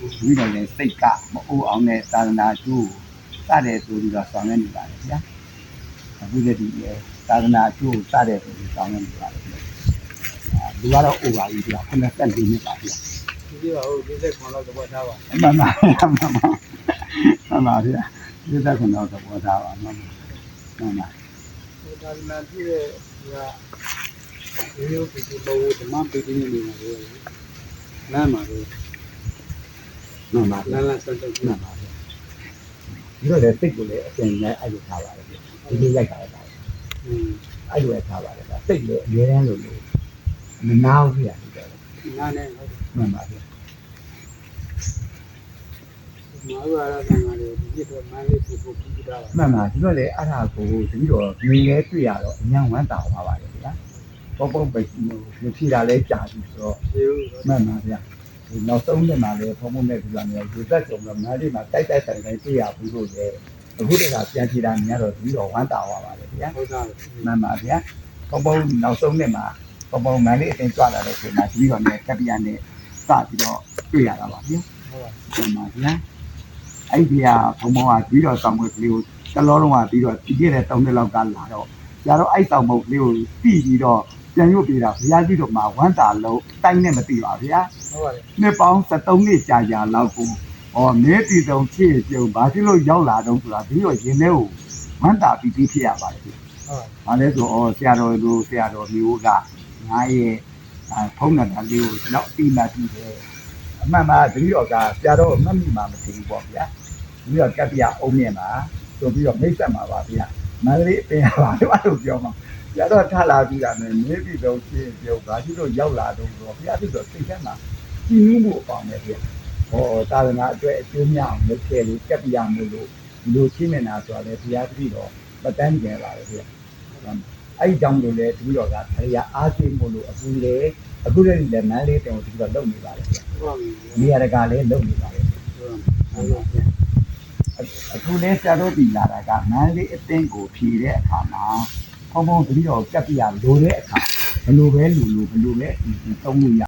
ပြီးတော့လည်းစိတ်ကမအိုးအောင်နဲ့သာသနာကျိုးစတဲ့ဆိုပြီးတော့ဆောင်ရွက်နေပါတယ်ဗျာအခုလည်းဒီသာသနာကျိုးစတဲ့ဆိုပြီးဆောင်ရွက်နေပါတယ်ဗျာလူကတော့အိုပါပြီဗျာ94နှစ်ပါဗျာဒီပြပါဦးဒီသက်ခွန်လောက်သဘောထားပါမှန်ပါမှန်ပါမှန်ပါဗျာဒီသက်ကတော့သဘောထားပါမှန်ပါမှန်ပါဟိုဒါနာပြည့်တဲ့ဒီကဒီလိုပြည်သူဘောဓမ္မပြည်သူနေနေမှာလေလမ်းမှာလေ မှန်ပါ လ ဗျာ မ်းလမ်းဆက်ဆက် မှန်ပါဗျာဒီတော့လည်းစိတ်ကိုလည်းအပြင်နဲ့အဲ့လိုထားပါတယ်ဗျာဒီလိုလိုက်တာလည်း อืม အဲ့လိုပဲထားပါတယ်ဗျာစိတ်လည်းအများတန်းလို့လို့မနာဘူးဗျာဒီတော့ နားနဲ့ဟုတ်တယ် မှန်ပါဗျာ မာရရကံကလည်းဒီပြတော့မန်းလေးပြဖို့ပြီးတာပါ မှန်ပါဒီတော့လေအဲ့ဒါကိုတတိတော့မြင်လဲတွေ့ရတော့အញ្ញံဝမ်းတာသွားပါတယ်ဗျာပုံပုံပဲမဖြေတာလဲကြာပြီဆိုတော့ ဒီဦး မှန်ပါဗျာဒီ နောက်ဆုံးနေ့မှာလည်းဖုံဖုံနဲ့ဒီလိုမျိုးဒီသက်ကြုံတော့နားလေးမှာတိုက်တိုက်ဆိုင်ဆိုင်တွေ့ရဘူးလို့လေအခုတည်းကပြန်ဖြေတာမြင်တော့တတိတော့ဝမ်းတာသွားပါတယ်ဗျာဟုတ်တာမှန်ပါဗျာပုံပုံနောက်ဆုံးနေ့မှာပုံပုံမန်လေးအတင်ကြွလာတဲ့ချိန်မှာတတိတော့လည်းကပ္ပိယနဲ့စပြီးတော့တွေ့ရတာပါဗျာဟုတ်ပါမှန်ပါဗျာအဲ့ဒီဟာဘုံဘုံကပြီးတော့ဆောင်မွေးကလေးကိုတလောလုံးကပြီးတော့ဒီပြည့်တဲ့၃နှစ်လောက်ကလာတော့ကျတော့အဲ့ဆောင်မုတ်ကလေးကိုပြီးပြီးတော့ပြန်ရွတ်ပြေးတာဘုရားကြီးတို့မှာဝမ်းတာလုံးတိုင်းနဲ့မသိပါဗျာဟုတ်ပါတယ် နှစ်ပေါင်း73နှစ်ကြာကြာလောက်ကိုဟောမဲတီတုံဖြစ်ပြုံဘာဖြစ်လို့ရောက်လာတော့ဆိုတာပြီးတော့ရင်ထဲကိုဝမ်းတာပြီးပြီးဖြစ်ရပါတယ်ဗျာဟုတ်။ဘာလဲဆိုတော့ဆရာတော်တို့ဆရာတော်မျိုးကငါရဲ့အာဖုံးနေတာလေးကိုကျွန်တော်အတိမတ်ပြီးတယ်။အမှန်မှတတိတော်ကဆရာတော်မှတ်မိမှမသိဘူးပေါ့ဗျာ။ပြီးတော့ကပ္ပိယအုံးမြင့်မှာဆိုပြီးတော့မိတ်ဆက်မှာပါဗျာ။မန္တလေးအပင်ပါလို့အဲ့လိုပြောမှာ။ဆရာတော်ထလာပြီးတာနဲ့မြေပြီတော့ရှင်းပြောဘာဖြစ်လို့ရောက်လာတော့ဆိုတော့ဘုရားဖြစ်တော့စိတ်ထဲမှာ ကြည်နူးမှုအပေါင်းပဲဗျာ။ဟောသာသနာအတွက်အကျိုးများအောင်လုပ်ခဲ့လို့ကပ္ပိယမို့လို့ဒီလိုရှင်းနေတာဆိုတာလေဘုရားတတိတော်မတန်းကျင်ပါဘူးဗျာ။အဲ့ဒီကြောင့်လို့လေတပည့်တော်ကခရီးအားသိမို့လို့အခုလေအခုလည်းလည်းမန်းလေးတောင်တပည့်တော်လုပ်နေပါလေဗျာဟုတ်ပါပြီနေရာတကာလည်းလုပ်နေပါလေဟုတ်ပါပြီအခုလည်းဆရာတော်ပြည်လာတာကမန်းလေးအသင်းကိုဖြည်တဲ့အခါမှာဘုံဘုံတပည့်တော်ကပ်ပြရလိုတဲ့အခါဘယ်လိုပဲလူလူဘယ်လိုပဲဒီသုံးလို့ရ